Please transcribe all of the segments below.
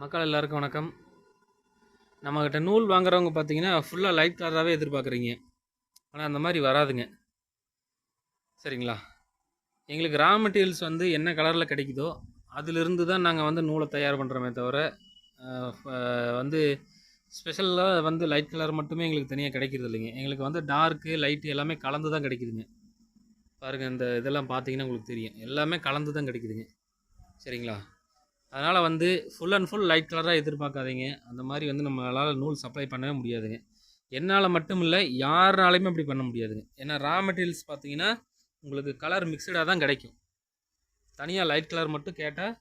மக்கள் எல்லாருக்கும் வணக்கம். நம்மக்கிட்ட நூல் வாங்குறவங்க பார்த்தீங்கன்னா ஃபுல்லாக லைட் கலராகவே எதிர்பார்க்குறீங்க. ஆனால் அந்த மாதிரி வராதுங்க. சரிங்களா? எங்களுக்கு ரா மெட்டீரியல்ஸ் வந்து என்ன கலரில் கிடைக்குதோ அதிலிருந்து தான் நாங்கள் வந்து நூலை தயார் பண்ணுறோமே தவிர வந்து ஸ்பெஷலாக வந்து லைட் கலர் மட்டுமே எங்களுக்கு தனியாக கிடைக்கிறது இல்லைங்க. எங்களுக்கு வந்து டார்க்கு லைட்டு எல்லாமே கலந்து தான் கிடைக்குதுங்க. பாருங்கள் இந்த இதெல்லாம் பார்த்தீங்கன்னா உங்களுக்கு தெரியும். எல்லாமே கலந்து தான் கிடைக்குதுங்க. சரிங்களா? அதனால் வந்து ஃபுல் அண்ட் ஃபுல் லைட் கலராக எதிர்பார்க்காதீங்க. அந்த மாதிரி வந்து நம்மளால் நூல் சப்ளை பண்ணவே முடியாதுங்க. என்னால் மட்டும் இல்லை யாருனாலையுமே அப்படி பண்ண முடியாதுங்க. ஏன்னா ரா மெட்டீரியல்ஸ் பார்த்தீங்கன்னா உங்களுக்கு கலர் மிக்சடாக தான் கிடைக்கும். தனியாக லைட் கலர் மட்டும் கேட்டால்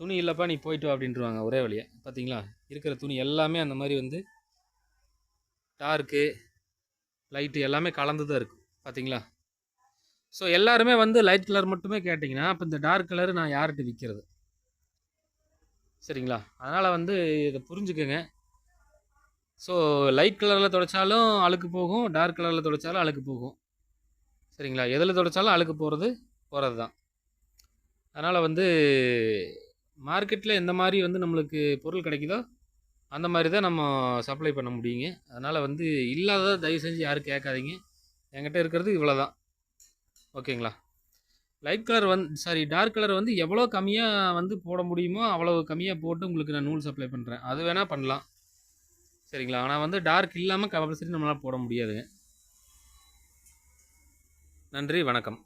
துணி இல்லைப்பா நீ போயிட்டு வா அப்படின்ட்டுருவாங்க ஒரே வழியாக பார்த்தீங்களா? இருக்கிற துணி எல்லாமே அந்த மாதிரி வந்து டார்க்கு லைட்டு எல்லாமே கலந்து தான் இருக்கும். பார்த்தீங்களா? ஸோ எல்லாருமே வந்து லைட் கலர் மட்டுமே கேட்டிங்கன்னா அப்போ இந்த டார்க் கலர் நான் யார்கிட்ட விற்கிறது சரிங்களா? அதனால் வந்து இதை புரிஞ்சுக்கோங்க. ஸோ லைட் கலரில் துடைச்சாலும் அழுக்கு போகும் டார்க் கலரில் துடைச்சாலும் அழுக்கு போகும். சரிங்களா? எதில் துடைச்சாலும் அழுக்கு போகிறது போகிறது தான் அதனால் வந்து மார்க்கெட்டில் எந்த மாதிரி வந்து நம்மளுக்கு பொருள் கிடைக்குதோ அந்த மாதிரி தான் நம்ம சப்ளை பண்ண முடியுங்க. அதனால் வந்து இல்லாததை தயவு செஞ்சு யாரும் கேட்காதீங்க. என்கிட்ட இருக்கிறது இவ்வளோ தான் ஓகேங்களா? லைட் கலர் வந்து சாரி டார்க் கலர் வந்து எவ்வளோ கம்மியாக வந்து போட முடியுமோ அவ்வளோ கம்மியாக போட்டு உங்களுக்கு நான் நூல் சப்ளை பண்ணுறேன் அது வேணால் பண்ணலாம். சரிங்களா? ஆனால் வந்து டார்க் இல்லாமல் கம்பல்சரி நம்மளால் போட முடியாது. நன்றி வணக்கம்.